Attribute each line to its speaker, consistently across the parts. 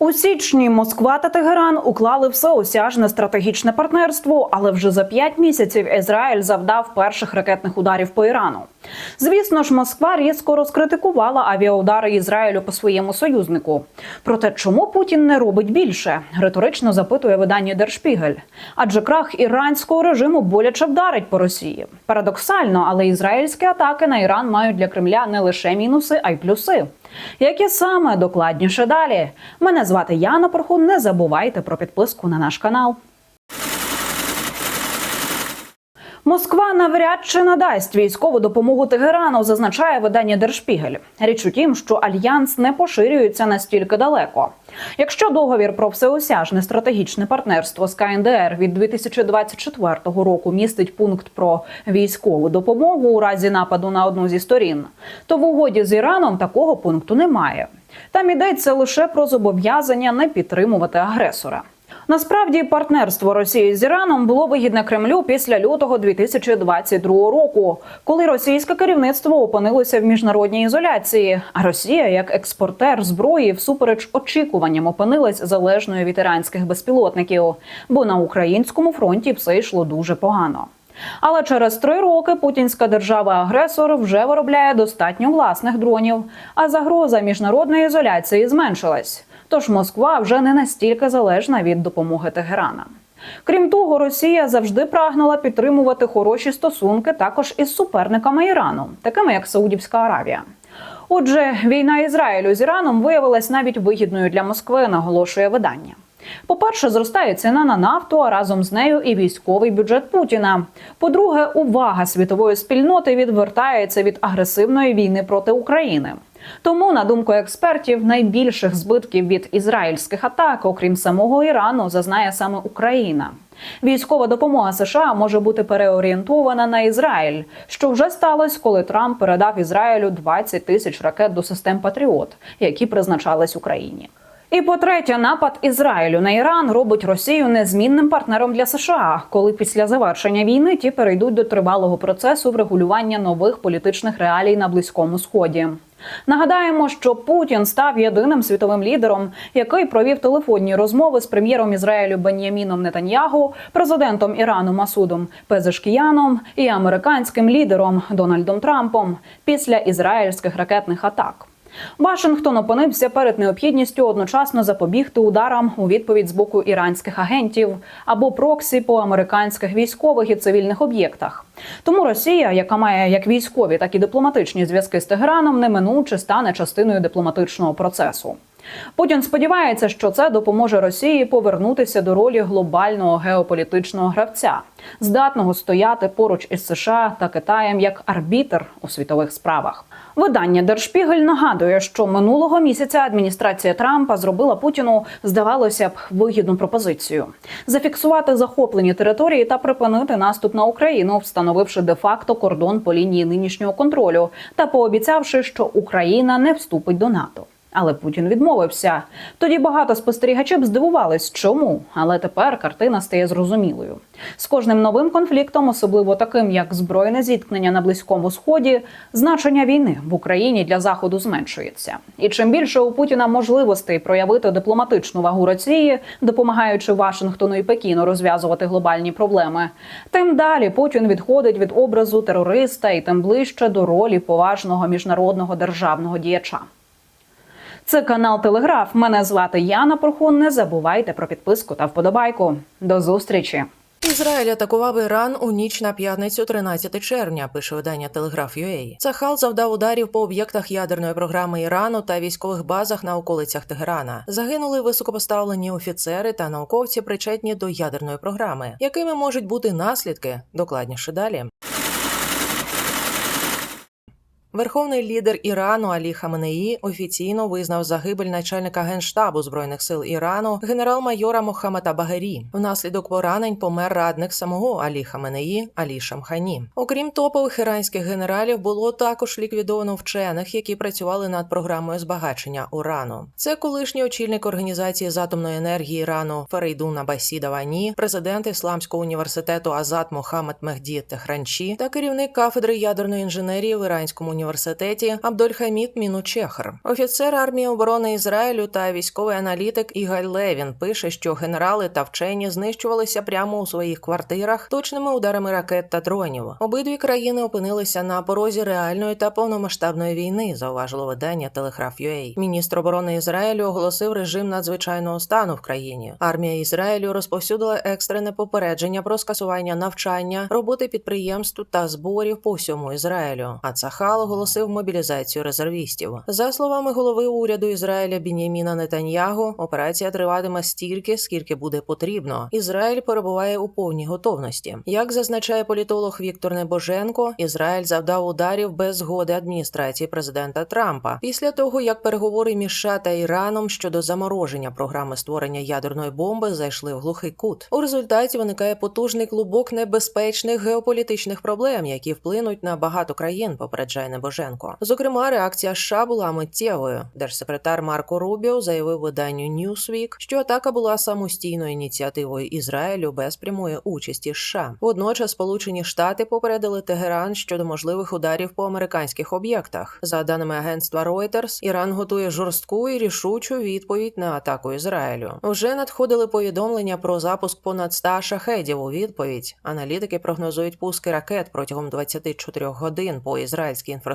Speaker 1: У січні Москва та Тегеран уклали всеосяжне стратегічне партнерство, але вже за п'ять місяців Ізраїль завдав перших ракетних ударів по Ірану. Звісно ж, Москва різко розкритикувала авіаудари Ізраїлю по своєму союзнику. Проте, чому Путін не робить більше? Риторично запитує видання Держпігель. Адже крах іранського режиму боляче вдарить по Росії. Парадоксально, але ізраїльські атаки на Іран мають для Кремля не лише мінуси, а й плюси. Які саме докладніше далі? Мене звати Яна Порхун. Не забувайте про підписку на наш канал. Москва навряд чи надасть військову допомогу Тегерану, зазначає видання Держпігель. Річ у тім, що альянс не поширюється настільки далеко. Якщо договір про всеосяжне стратегічне партнерство з КНДР від 2024 року містить пункт про військову допомогу у разі нападу на одну зі сторін, то в угоді з Іраном такого пункту немає. Там йдеться лише про зобов'язання не підтримувати агресора. Насправді партнерство Росії з Іраном було вигідне Кремлю після лютого 2022 року, коли російське керівництво опинилося в міжнародній ізоляції. А Росія, як експортер зброї, всупереч очікуванням опинилась залежною від іранських безпілотників, бо на українському фронті все йшло дуже погано. Але через три роки путінська держава-агресор вже виробляє достатньо власних дронів, а загроза міжнародної ізоляції зменшилась. Тож Москва вже не настільки залежна від допомоги Тегерана. Крім того, Росія завжди прагнула підтримувати хороші стосунки також із суперниками Ірану, такими як Саудівська Аравія. Отже, війна Ізраїлю з Іраном виявилась навіть вигідною для Москви, наголошує видання. По-перше, зростає ціна на нафту, а разом з нею і військовий бюджет Путіна. По-друге, увага світової спільноти відвертається від агресивної війни проти України. Тому, на думку експертів, найбільших збитків від ізраїльських атак, окрім самого Ірану, зазнає саме Україна. Військова допомога США може бути переорієнтована на Ізраїль, що вже сталося, коли Трамп передав Ізраїлю 20 тисяч ракет до систем Патріот, які призначались Україні. І по-третє, напад Ізраїлю на Іран робить Росію незмінним партнером для США, коли після завершення війни ті перейдуть до тривалого процесу врегулювання нових політичних реалій на близькому сході. Нагадаємо, що Путін став єдиним світовим лідером, який провів телефонні розмови з прем'єром Ізраїлю Бен'яміном Нетаньягу, президентом Ірану Масудом Пезешкіяном і американським лідером Дональдом Трампом після ізраїльських ракетних атак. Вашингтон опинився перед необхідністю одночасно запобігти ударам у відповідь з боку іранських агентів або проксі по американських військових і цивільних об'єктах. Тому Росія, яка має як військові, так і дипломатичні зв'язки з Тегераном, неминуче стане частиною дипломатичного процесу. Путін сподівається, що це допоможе Росії повернутися до ролі глобального геополітичного гравця, здатного стояти поруч із США та Китаєм як арбітр у світових справах. Видання Держпігель нагадує, що минулого місяця адміністрація Трампа зробила Путіну, здавалося б, вигідну пропозицію зафіксувати захоплені території та припинити наступ на Україну, встановивши де-факто кордон по лінії нинішнього контролю та пообіцявши, що Україна не вступить до НАТО. Але Путін відмовився. Тоді багато спостерігачів здивувались, чому. Але тепер картина стає зрозумілою. З кожним новим конфліктом, особливо таким як збройне зіткнення на близькому сході, значення війни в Україні для заходу зменшується. І чим більше у Путіна можливостей проявити дипломатичну вагу Росії, допомагаючи Вашингтону і Пекіну розв'язувати глобальні проблеми, тим далі Путін відходить від образу терориста і тим ближче до ролі поважного міжнародного державного діяча. Це канал Телеграф. Мене звати Яна Порхун. Не забувайте про підписку та вподобайку. До зустрічі.
Speaker 2: Ізраїль атакував Іран у ніч на п'ятницю, 13 червня. Пише видання Телеграф.UA. Цахал завдав ударів по об'єктах ядерної програми Ірану та військових базах на околицях Тегерана. Загинули високопоставлені офіцери та науковці, причетні до ядерної програми. Якими можуть бути наслідки? Докладніше далі. Верховний лідер Ірану Алі Хаменеї офіційно визнав загибель начальника генштабу збройних сил Ірану генерал-майора Мохаммеда Багарі. Внаслідок поранень помер радник самого Алі Хаменеї Алі Шамхані. Окрім топових іранських генералів, було також ліквідовано вчених, які працювали над програмою збагачення урану. Це колишній очільник організації з атомної енергії Ірану Ферейдун Абасі Давані, президент Ісламського університету Азат Мохаммед Мехді Техранчі та керівник кафедри ядерної інженерії в іранському університеті Абдольхамід Мінучехр. Офіцер армії оборони Ізраїлю та військовий аналітик Ігаль Левін пише, що генерали та вчені знищувалися прямо у своїх квартирах точними ударами ракет та дронів. Обидві країни опинилися на порозі реальної та повномасштабної війни. Зауважило видання Телеграф.UA. Міністр оборони Ізраїлю оголосив режим надзвичайного стану в країні. Армія Ізраїлю розповсюдила екстрене попередження про скасування навчання, роботи підприємств та зборів по всьому Ізраїлю. А Цахал оголосив мобілізацію резервістів. За словами голови уряду Ізраїля Біняміна Нетаньягу, операція триватиме стільки, скільки буде потрібно. Ізраїль перебуває у повній готовності. Як зазначає політолог Віктор Небоженко, Ізраїль завдав ударів без згоди адміністрації президента Трампа після того, як переговори між США та Іраном щодо замороження програми створення ядерної бомби зайшли в глухий кут. У результаті виникає потужний клубок небезпечних геополітичних проблем, які вплинуть на багато країн. Попереджає Небоженко. Зокрема, реакція США була миттєвою. Держсекретар Марко Рубіо заявив виданню Newsweek, що атака була самостійною ініціативою Ізраїлю без прямої участі США. Водночас Сполучені Штати попередили Тегеран щодо можливих ударів по американських об'єктах. За даними агентства Reuters, Іран готує жорстку і рішучу відповідь на атаку Ізраїлю. Вже надходили повідомлення про запуск понад 100 шахедів у відповідь. Аналітики прогнозують пуски ракет протягом 24 годин по ізраїльській інфраструктурі,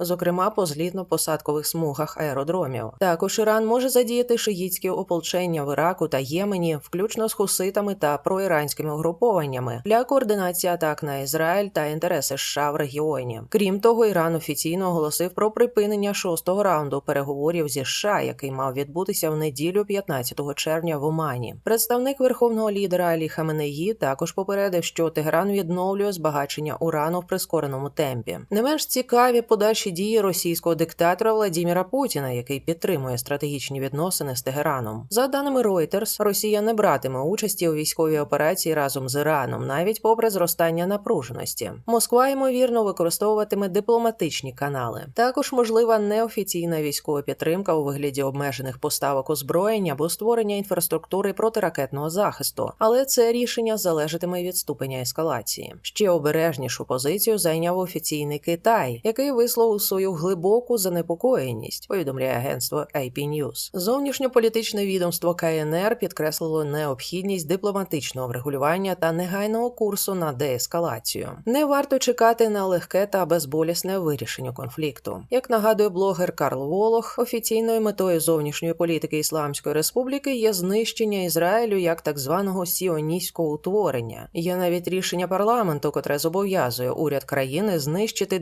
Speaker 2: зокрема по злітно-посадкових смугах аеродромів. Також Іран може задіяти шиїтські ополчення в Іраку та Ємені, включно з хуситами та проіранськими угрупованнями для координації атак на Ізраїль та інтереси США в регіоні. Крім того, Іран офіційно оголосив про припинення шостого раунду переговорів зі США, який мав відбутися в неділю 15 червня в Омані. Представник верховного лідера Алі Хаменеї також попередив, що Тегеран відновлює збагачення урану в прискореному темпі. Не менш цікаві подальші дії російського диктатора Владіміра Путіна, який підтримує стратегічні відносини з Тегераном. За даними Reuters, Росія не братиме участі у військовій операції разом з Іраном, навіть попри зростання напруженості. Москва ймовірно використовуватиме дипломатичні канали. Також можлива неофіційна військова підтримка у вигляді обмежених поставок озброєння або створення інфраструктури протиракетного захисту, але це рішення залежатиме від ступеня ескалації. Ще обережнішу позицію зайняв офіційний Китай, який висловив свою глибоку занепокоєність. Повідомляє агентство AP News. Зовнішньополітичне відомство КНР підкреслило необхідність дипломатичного врегулювання та негайного курсу на деескалацію. Не варто чекати на легке та безболісне вирішення конфлікту. Як нагадує блогер Карл Волох, офіційною метою зовнішньої політики Ісламської Республіки є знищення Ізраїлю як так званого сіоністського утворення. Є навіть рішення парламенту, котре зобов'язує уряд країни знищити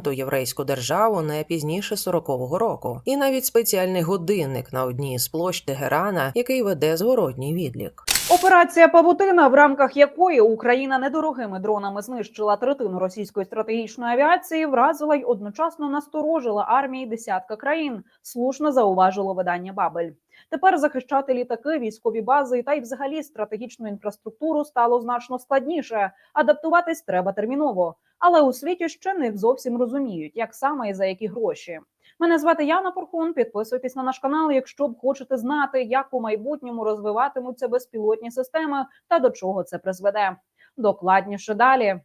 Speaker 2: дощенту єврейську державу не пізніше 40-го року, і навіть спеціальний годинник на одній із площ Тегерана, який веде зворотній відлік.
Speaker 1: Операція Павутина, в рамках якої Україна недорогими дронами знищила третину російської стратегічної авіації, вразила й одночасно насторожила армії десятка країн. Слушно зауважило видання Бабель. Тепер захищати літаки, військові бази та й взагалі стратегічну інфраструктуру стало значно складніше. Адаптуватись треба терміново. Але у світі ще не зовсім розуміють, як саме і за які гроші. Мене звати Яна Порхун. Підписуйтесь на наш канал, якщо б хочете знати, як у майбутньому розвиватимуться безпілотні системи та до чого це призведе. Докладніше далі.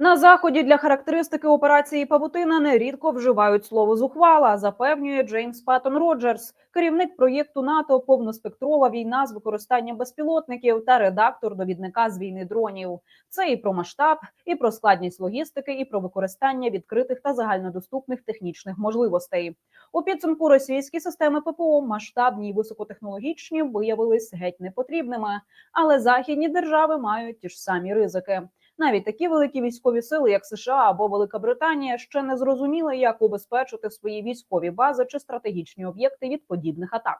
Speaker 1: На заході для характеристики операції Павутина нерідко вживають слово зухвала, запевнює Джеймс Паттон Роджерс, керівник проєкту НАТО Повноспектрова війна з використанням безпілотників та редактор довідника з війни дронів. Це і про масштаб, і про складність логістики, і про використання відкритих та загальнодоступних технічних можливостей. У підсумку російські системи ППО масштабні і високотехнологічні виявились геть непотрібними, але західні держави мають ті ж самі ризики. Навіть такі великі військові сили, як США або Велика Британія, ще не зрозуміли, як убезпечити свої військові бази чи стратегічні об'єкти від подібних атак.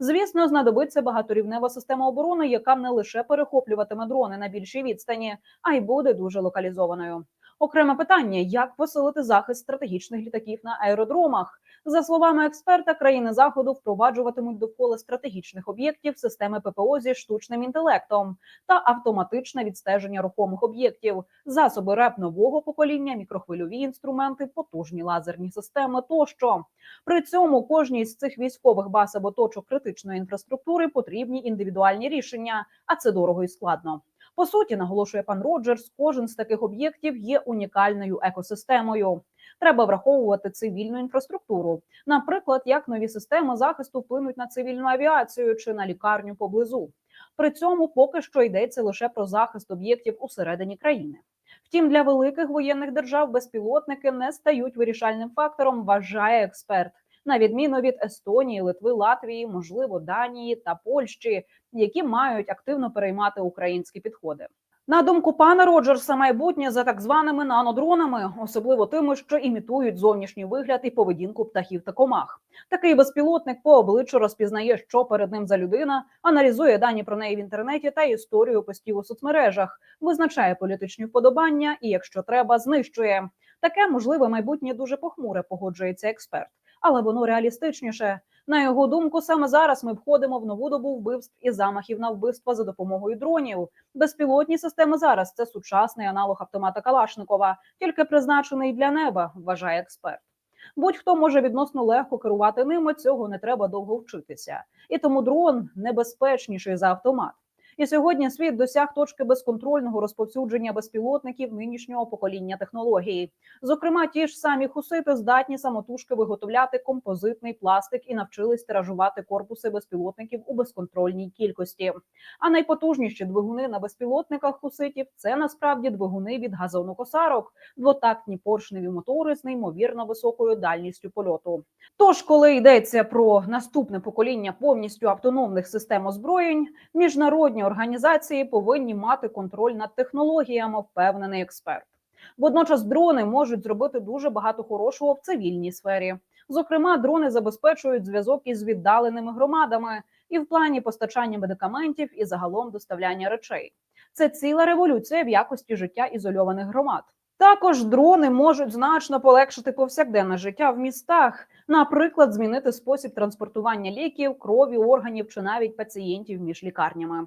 Speaker 1: Звісно, знадобиться багаторівнева система оборони, яка не лише перехоплюватиме дрони на більшій відстані, а й буде дуже локалізованою. Окреме питання: як посилити захист стратегічних літаків на аеродромах? За словами експерта, країни заходу впроваджуватимуть довкола стратегічних об'єктів системи ППО зі штучним інтелектом та автоматичне відстеження рухомих об'єктів, засоби РЕП нового покоління, мікрохвильові інструменти, потужні лазерні системи тощо. При цьому кожній з цих військових баз або точок критичної інфраструктури потрібні індивідуальні рішення, а це дорого і складно. По суті, наголошує пан Роджерс, кожен з таких об'єктів є унікальною екосистемою. Треба враховувати цивільну інфраструктуру, наприклад, як нові системи захисту вплинуть на цивільну авіацію чи на лікарню поблизу. При цьому поки що йдеться лише про захист об'єктів усередині країни. Втім, для великих воєнних держав безпілотники не стають вирішальним фактором, вважає експерт. На відміну від Естонії, Литви, Латвії, можливо, Данії та Польщі, які мають активно переймати українські підходи. На думку пана Роджерса, майбутнє за так званими нанодронами, особливо тими, що імітують зовнішній вигляд і поведінку птахів та комах. Такий безпілотник по обличчю розпізнає, що перед ним за людина, аналізує дані про неї в інтернеті та історію постів у соцмережах, визначає політичні вподобання і, якщо треба, знищує. Таке можливе майбутнє дуже похмуре, погоджується експерт, але воно реалістичніше. На його думку, саме зараз ми входимо в нову добу вбивств і замахів на вбивства за допомогою дронів. Безпілотні системи зараз це сучасний аналог автомата Калашникова, тільки призначений для неба, вважає експерт. Будь-хто може відносно легко керувати ними, цього не треба довго вчитися. І тому дрон небезпечніший за автомат. І сьогодні світ досяг точки безконтрольного розповсюдження безпілотників нинішнього покоління технології. Зокрема, ті ж самі хусити здатні самотужки виготовляти композитний пластик і навчились тиражувати корпуси безпілотників у безконтрольній кількості. А найпотужніші двигуни на безпілотниках хуситів це насправді двигуни від газонокосарок, двотактні поршневі мотори з неймовірно високою дальністю польоту. Тож, коли йдеться про наступне покоління повністю автономних систем озброєнь, міжнародні організації повинні мати контроль над технологіями, впевнений експерт. Водночас дрони можуть зробити дуже багато хорошого в цивільній сфері. Зокрема, дрони забезпечують зв'язок із віддаленими громадами і в плані постачання медикаментів і загалом доставляння речей. Це ціла революція в якості життя ізольованих громад. Також дрони можуть значно полегшити повсякденне життя в містах, наприклад, змінити спосіб транспортування ліків, крові, органів чи навіть пацієнтів між лікарнями.